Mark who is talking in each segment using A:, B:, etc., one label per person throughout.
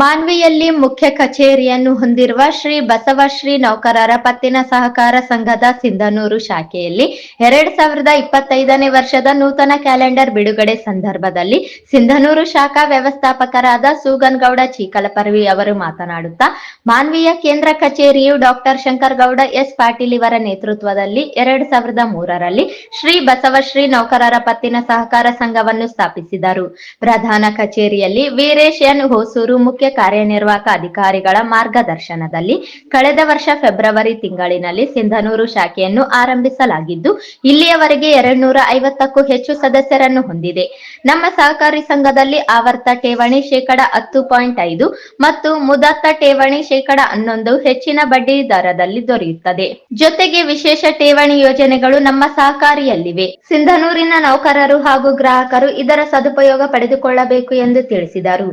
A: ಮಾನ್ವಿಯಲ್ಲಿ ಮುಖ್ಯ ಕಚೇರಿಯನ್ನು ಹೊಂದಿರುವ ಶ್ರೀ ಬಸವಶ್ರೀ ನೌಕರರ ಪತ್ತಿನ ಸಹಕಾರ ಸಂಘದ ಸಿಂಧನೂರು ಶಾಖೆಯಲ್ಲಿ ಎರಡ್ ಸಾವಿರದ ಇಪ್ಪತ್ತೈದನೇ ವರ್ಷದ ನೂತನ ಕ್ಯಾಲೆಂಡರ್ ಬಿಡುಗಡೆ ಸಂದರ್ಭದಲ್ಲಿ ಸಿಂಧನೂರು ಶಾಖಾ ವ್ಯವಸ್ಥಾಪಕರಾದ ಸೂಗನ್ಗೌಡ ಚೀಕಲಪರ್ವಿ ಅವರು ಮಾತನಾಡುತ್ತಾ, ಮಾನ್ವಿಯ ಕೇಂದ್ರ ಕಚೇರಿಯು ಡಾಕ್ಟರ್ ಶಂಕರಗೌಡ ಎಸ್ ಪಾಟೀಲ್ ಇವರ ನೇತೃತ್ವದಲ್ಲಿ ಎರಡ್ ಸಾವಿರದ ಮೂರರಲ್ಲಿ ಶ್ರೀ ಬಸವಶ್ರೀ ನೌಕರರ ಪತ್ತಿನ ಸಹಕಾರ ಸಂಘವನ್ನು ಸ್ಥಾಪಿಸಿದರು. ಪ್ರಧಾನ ಕಚೇರಿಯಲ್ಲಿ ವೀರೇಶ್ ಎನ್ ಹೊಸೂರು ಮುಖ್ಯ ಕಾರ್ಯನಿರ್ವಾಹಕ ಅಧಿಕಾರಿಗಳ ಮಾರ್ಗದರ್ಶನದಲ್ಲಿ ಕಳೆದ ವರ್ಷ ಫೆಬ್ರವರಿ ತಿಂಗಳಿನಲ್ಲಿ ಸಿಂಧನೂರು ಶಾಖೆಯನ್ನು ಆರಂಭಿಸಲಾಗಿದ್ದು, ಇಲ್ಲಿಯವರೆಗೆ ಎರಡ್ ನೂರ ಐವತ್ತಕ್ಕೂ ಹೆಚ್ಚು ಸದಸ್ಯರನ್ನು ಹೊಂದಿದೆ. ನಮ್ಮ ಸಹಕಾರಿ ಸಂಘದಲ್ಲಿ ಆವರ್ತ ಠೇವಣಿ ಶೇಕಡ ಹತ್ತು ಪಾಯಿಂಟ್ ಐದು ಮತ್ತು ಮುದತ್ತ ಠೇವಣಿ ಶೇಕಡ ಹನ್ನೊಂದು ಹೆಚ್ಚಿನ ಬಡ್ಡಿ ದರದಲ್ಲಿ ದೊರೆಯುತ್ತದೆ. ಜೊತೆಗೆ ವಿಶೇಷ ಠೇವಣಿ ಯೋಜನೆಗಳು ನಮ್ಮ ಸಹಕಾರಿಯಲ್ಲಿವೆ. ಸಿಂಧನೂರಿನ ನೌಕರರು ಹಾಗೂ ಗ್ರಾಹಕರು ಇದರ ಸದುಪಯೋಗ ಪಡೆದುಕೊಳ್ಳಬೇಕು ಎಂದು ತಿಳಿಸಿದರು.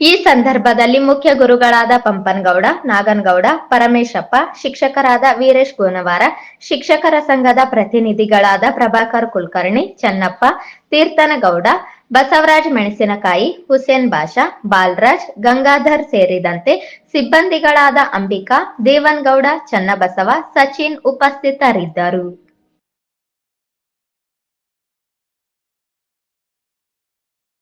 A: ಈ ಸಂದರ್ಭದಲ್ಲಿ ಮುಖ್ಯ ಗುರುಗಳಾದ ಪಂಪನಗೌಡ, ನಾಗನಗೌಡ, ಪರಮೇಶಪ್ಪ, ಶಿಕ್ಷಕರಾದ ವೀರೇಶ್ ಗೋನವಾರ ಶಿಕ್ಷಕರ ಸಂಘದ ಪ್ರತಿನಿಧಿಗಳಾದ ಪ್ರಭಾಕರ್ ಕುಲಕರ್ಣಿ, ಚನ್ನಪ್ಪ, ತೀರ್ಥನಗೌಡ, ಬಸವರಾಜ್ ಮೆಣಸಿನಕಾಯಿ, ಹುಸೇನ್ ಬಾಷಾ, ಬಾಲರಾಜ್, ಗಂಗಾಧರ್ ಸೇರಿದಂತೆ ಸಿಬ್ಬಂದಿಗಳಾದ ಅಂಬಿಕಾ, ದೇವನ್ಗೌಡ, ಚನ್ನಬಸವ, ಸಚಿನ್ ಉಪಸ್ಥಿತರಿದ್ದರು.